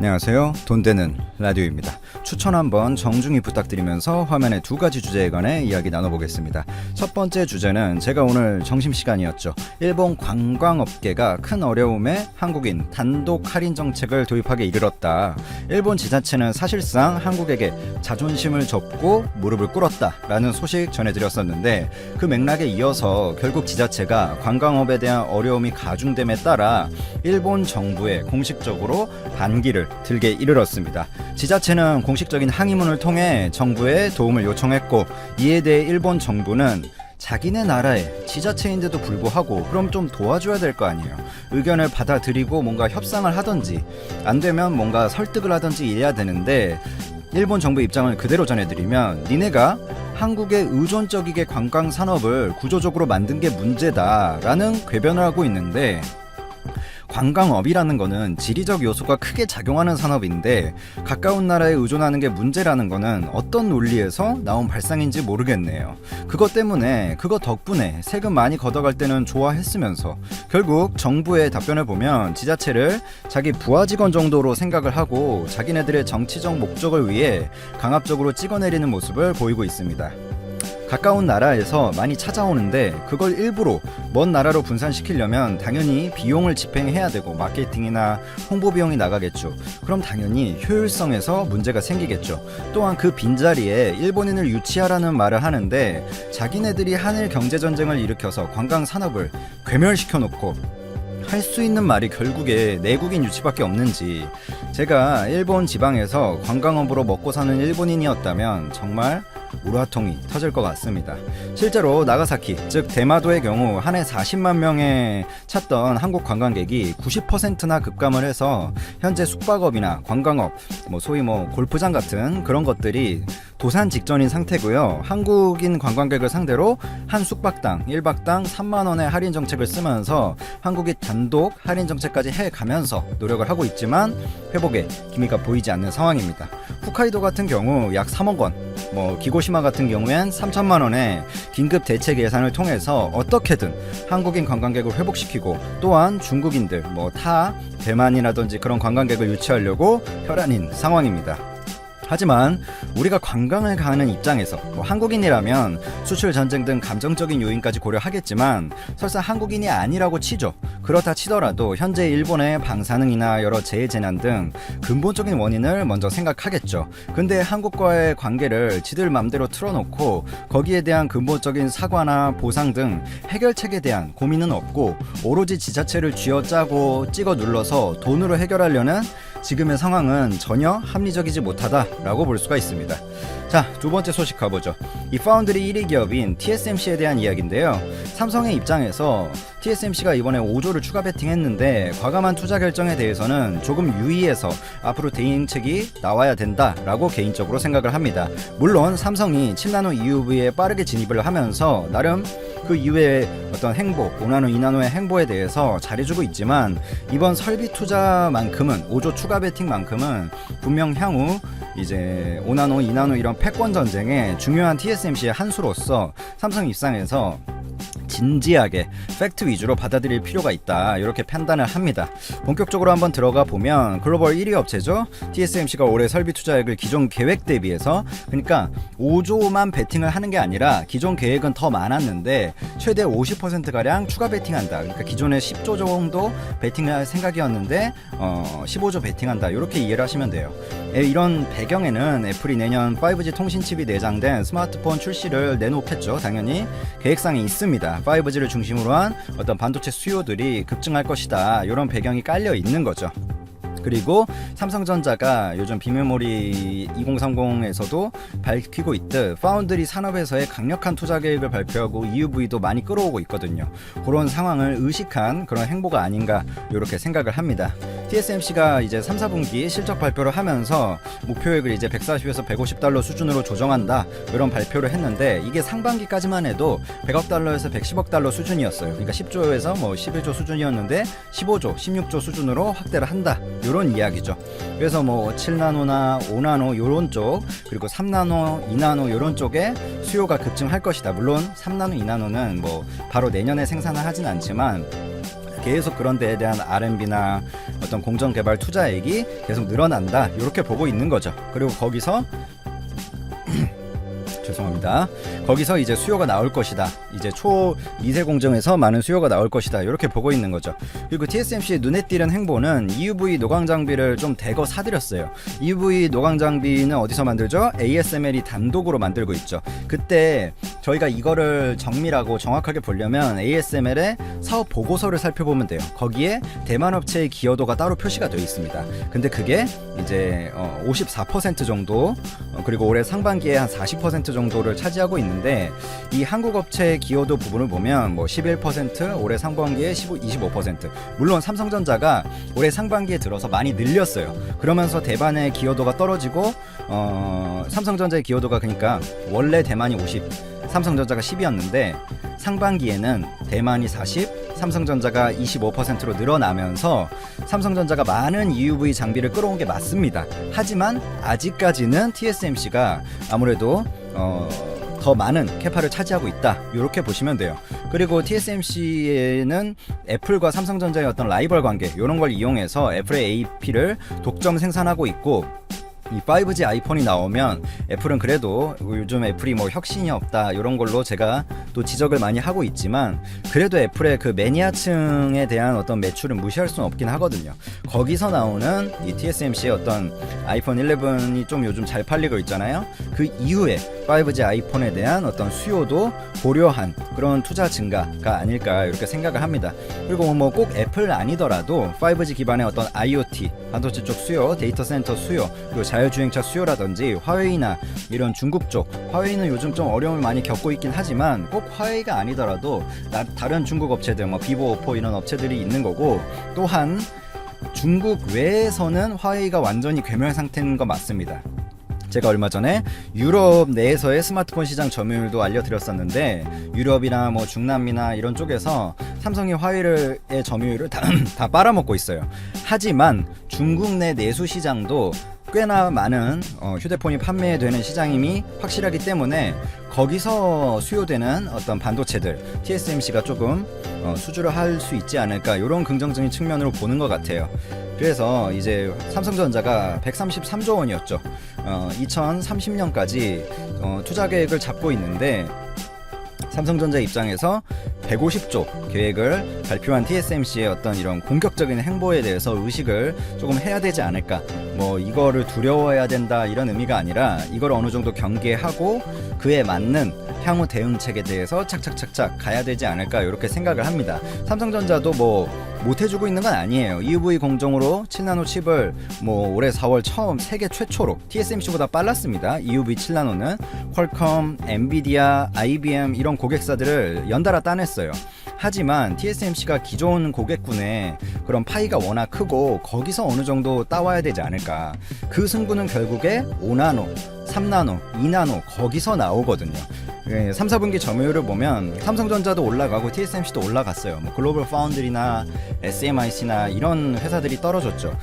안녕하세요. 돈 되는 라디오입니다. 추천 한번 정중히 부탁드리면서 화면의 두 가지 주제에 관해 이야기 나눠보겠습니다. 첫 번째 주제는 제가 오늘 점심시간이었죠. 일본 관광업계가 큰 어려움에 한국인 단독 할인 정책을 도입하게 이르렀다. 일본 지자체는 사실상 한국에게 자존심을 접고 무릎을 꿇었다 라는 소식 전해드렸었는데 그 맥락에 이어서 결국 지자체가 관광업에 대한 어려움이 가중됨에 따라 일본 정부에 공식적으로 반기를 들게 이르렀습니다. 지자체는 공식 적인 항의문을 통해 정부에 도움을 요청했고 이에 대해 일본 정부는 자기네 나라의 지자체인데도 불구하고 그럼 좀 도와줘야 될 거 아니에요. 의견을 받아들이고 뭔가 협상을 하던지 안 되면 뭔가 설득을 하던지 이래야 되는데 일본 정부 입장을 그대로 전해드리면 니네가 한국에 의존적이게 관광 산업을 구조적으로 만든 게 문제다라는 궤변을 하고 있는데 관광업이라는 거는 지리적 요소가 크게 작용하는 산업인데 가까운 나라에 의존하는 게 문제라는 거는 어떤 논리에서 나온 발상인지 모르겠네요. 그것 때문에 그거 덕분에 세금 많이 걷어갈 때는 좋아했으면서 결국 정부의 답변을 보면 지자체를 자기 부하 직원 정도로 생각을 하고 자기네들의 정치적 목적을 위해 강압적으로 찍어내리는 모습을 보이고 있습니다. 가까운 나라에서 많이 찾아오는데 그걸 일부러 먼 나라로 분산시키려면 당연히 비용을 집행해야 되고 마케팅이나 홍보 비용이 나가겠죠. 그럼 당연히 효율성에서 문제가 생기겠죠. 또한 그 빈자리에 일본인을 유치하라는 말을 하는데 자기네들이 한일 경제 전쟁을 일으켜서 관광 산업을 괴멸시켜 놓고 할수 있는 말이 결국에 내국인 유치밖에 없는지 제가 일본 지방에서 관광업으로 먹고 사는 일본인이었다면 정말 우라통이 터질 것 같습니다. 실제로 나가사키, 즉 대마도의 경우 한 해 40만 명에 찼던 한국 관광객이 90%나 급감을 해서 현재 숙박업이나 관광업, 뭐 소위 뭐 골프장 같은 그런 것들이 도산 직전인 상태고요. 한국인 관광객을 상대로 한 숙박당 1박당 3만 원의 할인 정책을 쓰면서 한국이 단독 할인 정책까지 해 가면서 노력을 하고 있지만 회복에 기미가 보이지 않는 상황입니다. 홋카이도 같은 경우 약 3억 원, 뭐 기고시마 같은 경우엔 3천만 원의 긴급 대책 예산을 통해서 어떻게든 한국인 관광객을 회복시키고 또한 중국인들 뭐 타 대만이라든지 그런 관광객을 유치하려고 혈안인 상황입니다. 하지만 우리가 관광을 가는 입장에서 뭐 한국인이라면 수출 전쟁 등 감정적인 요인까지 고려하겠지만 설사 한국인이 아니라고 치죠. 그렇다 치더라도 현재 일본의 방사능이나 여러 재해 재난 등 근본적인 원인을 먼저 생각하겠죠. 근데 한국과의 관계를 지들 맘대로 틀어놓고 거기에 대한 근본적인 사과나 보상 등 해결책에 대한 고민은 없고 오로지 지자체를 쥐어짜고 찍어 눌러서 돈으로 해결하려는 지금의 상황은 전혀 합리적이지 못하다 라고 볼 수가 있습니다. 자, 두 번째 소식 가보죠. 이 파운드리 1위 기업인 TSMC에 대한 이야기인데요. 삼성의 입장에서 TSMC가 이번에 5조를 추가 베팅했는데 과감한 투자 결정에 대해서는 조금 유의해서 앞으로 대응책이 나와야 된다라고 개인적으로 생각을 합니다. 물론 삼성이 7나노 EUV에 빠르게 진입을 하면서 나름 그 이외의 어떤 행보, 5나노, 2나노의 행보에 대해서 잘해주고 있지만 이번 설비 투자만큼은 5조 추가 베팅만큼은 분명 향후 이제 5나노, 2나노 이런 패권 전쟁에 중요한 TSMC의 한 수로서 삼성 입장에서 진지하게 팩트 위주로 받아들일 필요가 있다 이렇게 판단을 합니다. 본격적으로 한번 들어가 보면 글로벌 1위 업체죠. TSMC가 올해 설비 투자액을 기존 계획 대비해서 그러니까 5조만 베팅을 하는 게 아니라 기존 계획은 더 많았는데 최대 50% 가량 추가 베팅한다. 그러니까 기존에 10조 정도 베팅할 생각이었는데 어, 15조 베팅한다. 이렇게 이해를 하시면 돼요. 에, 이런 배경에는 애플이 내년 5G 통신 칩이 내장된 스마트폰 출시를 내놓겠죠. 당연히 계획상에 있습니다. 5G를 중심으로 한 어떤 반도체 수요들이 급증할 것이다. 이런 배경이 깔려 있는 거죠. 그리고 삼성전자가 요즘 비메모리 2030에서도 밝히고 있듯 파운드리 산업에서의 강력한 투자 계획을 발표하고 EUV도 많이 끌어오고 있거든요. 그런 상황을 의식한 그런 행보가 아닌가 이렇게 생각을 합니다. TSMC가 이제 3, 4분기 실적 발표를 하면서 목표액을 이제 140에서 150달러 수준으로 조정한다 이런 발표를 했는데 이게 상반기까지만 해도 100억 달러에서 110억 달러 수준이었어요. 그러니까 10조에서 뭐 11조 수준이었는데 15조, 16조 수준으로 확대를 한다 이런 이야기죠. 그래서 뭐 7나노나 5나노 이런 쪽 그리고 3나노, 2나노 이런 쪽에 수요가 급증할 것이다. 물론 3나노, 2나노는 뭐 바로 내년에 생산을 하진 않지만 계속 그런 데에 대한 R&B나 어떤 공정 개발 투자액이 계속 늘어난다. 이렇게 보고 있는 거죠. 그리고 거기서 죄송합니다. 거기서 이제 수요가 나올 것이다. 이제 초 미세 공정에서 많은 수요가 나올 것이다. 이렇게 보고 있는 거죠. 그리고 TSMC의 눈에 띄는 행보는 EUV 노광 장비를 좀 대거 사들였어요. EUV 노광 장비는 어디서 만들죠? ASML이 단독으로 만들고 있죠. 그때 저희가 이거를 정밀하고 정확하게 보려면 ASML의 사업 보고서를 살펴보면 돼요. 거기에 대만 업체의 기여도가 따로 표시가 되어 있습니다. 근데 그게 이제 어, 54% 정도 어, 그리고 올해 상반기에 한 40% 정도를 차지하고 있는데 이 한국 업체의 기여도 부분을 보면 뭐 11% 올해 상반기에 15, 25% 물론 삼성전자가 올해 상반기에 들어서 많이 늘렸어요. 그러면서 대만의 기여도가 떨어지고 어, 삼성전자의 기여도가 그러니까 원래 대만이 50, 삼성전자가 10이었는데 상반기에는 대만이 40, 삼성전자가 25%로 늘어나면서 삼성전자가 많은 EUV 장비를 끌어온 게 맞습니다. 하지만 아직까지는 TSMC가 아무래도 어, 더 많은 캐파를 차지하고 있다. 이렇게 보시면 돼요. 그리고 TSMC에는 애플과 삼성전자의 어떤 라이벌 관계 이런 걸 이용해서 애플의 AP를 독점 생산하고 있고 이 5G 아이폰이 나오면 애플은 그래도 요즘 애플이 뭐 혁신이 없다 이런 걸로 제가 또 지적을 많이 하고 있지만 그래도 애플의 그 매니아층에 대한 어떤 매출은 무시할 수는 없긴 하거든요. 거기서 나오는 이 TSMC의 어떤 아이폰 11이 좀 요즘 잘 팔리고 있잖아요. 그 이후에 5G 아이폰에 대한 어떤 수요도 고려한 그런 투자 증가가 아닐까 이렇게 생각을 합니다. 그리고 뭐 꼭 애플 아니더라도 5G 기반의 어떤 IoT 반도체 쪽 수요, 데이터 센터 수요, 그리고 자율주행차 수요라든지 화웨이나 이런 중국 쪽 화웨이는 요즘 좀 어려움을 많이 겪고 있긴 하지만 꼭 화웨이가 아니더라도 나- 다른 중국 업체들 뭐 비보, 오포 이런 업체들이 있는 거고 또한 중국 외에서는 화웨이가 완전히 괴멸 상태인 거 맞습니다. 제가 얼마 전에 유럽 내에서의 스마트폰 시장 점유율도 알려드렸었는데 유럽이나 뭐 중남미나 이런 쪽에서 삼성이 화웨이의 점유율을 다, 다 빨아먹고 있어요. 하지만 중국 내 내수 시장도 꽤나 많은 어, 휴대폰이 판매되는 시장임이 확실하기 때문에 거기서 수요되는 어떤 반도체들 TSMC가 조금 어, 수주를 할 수 있지 않을까 이런 긍정적인 측면으로 보는 것 같아요. 그래서 이제 삼성전자가 133조 원이었죠. 어, 2030년까지 어, 투자 계획을 잡고 있는데 삼성전자 입장에서 150조 계획을 발표한 TSMC의 어떤 이런 공격적인 행보에 대해서 의식을 조금 해야 되지 않을까. 뭐 이거를 두려워해야 된다 이런 의미가 아니라 이걸 어느 정도 경계하고 그에 맞는 향후 대응책에 대해서 착착착착 가야 되지 않을까 이렇게 생각을 합니다. 삼성전자도 뭐 못해주고 있는 건 아니에요. EUV 공정으로 7나노 칩을 뭐 올해 4월 처음 세계 최초로 TSMC보다 빨랐습니다. EUV 7나노는 퀄컴, 엔비디아, IBM 이런 고객사들을 연달아 따냈어요. 하지만 TSMC가 기존 고객군의 그런 파이가 워낙 크고 거기서 어느 정도 따와야 되지 않을까. 그 승부는 결국에 5나노, 3나노, 2나노 거기서 나오거든요. 예, 3, 4분기 점유율을 보면 삼성전자도 올라가고 TSMC도 올라갔어요. 뭐 글로벌 파운드리나 SMIC나 이런 회사들이 떨어졌죠.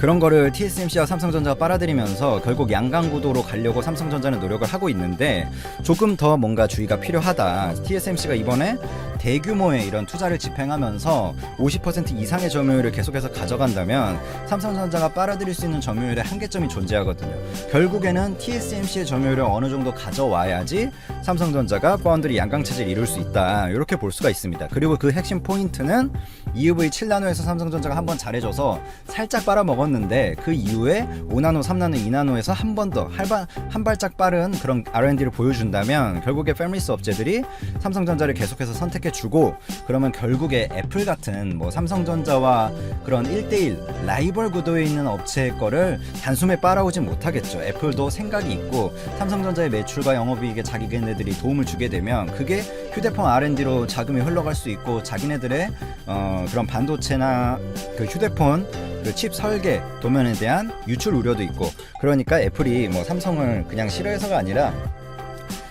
그런 거를 TSMC와 삼성전자가 빨아들이면서 결국 양강 구도로 가려고 삼성전자는 노력을 하고 있는데 조금 더 뭔가 주의가 필요하다. TSMC가 이번에 대규모의 이런 투자를 집행하면서 50% 이상의 점유율을 계속해서 가져간다면 삼성전자가 빨아들일 수 있는 점유율의 한계점이 존재하거든요. 결국에는 TSMC의 점유율을 어느 정도 가져와야지 삼성전자가 파운드리 양강 체제를 이룰 수 있다. 이렇게 볼 수가 있습니다. 그리고 그 핵심 포인트는 EUV 7나노에서 삼성전자가 한번 잘해줘서 살짝 빨아먹 었는데 그 이후에 5나노, 3나노, 2나노에서 한 번 더 한 발짝 빠른 그런 R&D를 보여준다면 결국에 패밀리스 업체들이 삼성전자를 계속해서 선택해주고 그러면 결국에 애플 같은 뭐 삼성전자와 그런 1대1 라이벌 구도에 있는 업체의 거를 단숨에 빨아오진 못하겠죠. 애플도 생각이 있고 삼성전자의 매출과 영업이익에 자기네들이 도움을 주게 되면 그게 휴대폰 R&D로 자금이 흘러갈 수 있고 자기네들의 어, 그런 반도체나 그 휴대폰 그 칩 설계 도면에 대한 유출 우려도 있고 그러니까 애플이 뭐 삼성을 그냥 싫어해서가 아니라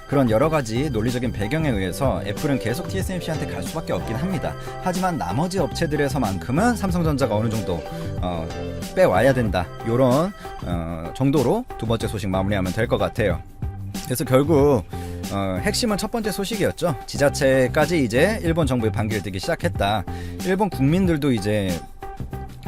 그런 여러 가지 논리적인 배경에 의해서 애플은 계속 TSMC한테 갈 수밖에 없긴 합니다. 하지만 나머지 업체들에서만큼은 삼성전자가 어느 정도 어, 빼와야 된다. 이런 어, 정도로 두 번째 소식 마무리하면 될 것 같아요. 그래서 결국 어, 핵심은 첫 번째 소식이었죠. 지자체까지 이제 일본 정부의 반기를 들기 시작했다. 일본 국민들도 이제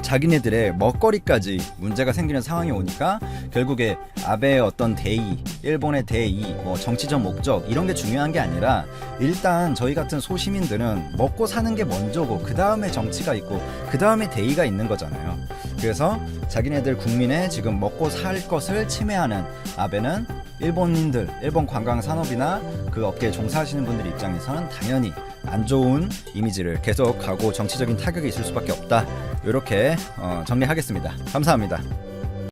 자기네들의 먹거리까지 문제가 생기는 상황이 오니까 결국에 아베의 어떤 대의, 일본의 대의, 뭐 정치적 목적 이런 게 중요한 게 아니라 일단 저희 같은 소시민들은 먹고 사는 게 먼저고 그 다음에 정치가 있고 그 다음에 대의가 있는 거잖아요. 그래서 자기네들 국민의 지금 먹고 살 것을 침해하는 아베는 일본인들, 일본 관광 산업이나 그 업계에 종사하시는 분들 입장에서는 당연히 안 좋은 이미지를 계속 가고 정치적인 타격이 있을 수밖에 없다. 이렇게 어, 정리하겠습니다. 감사합니다.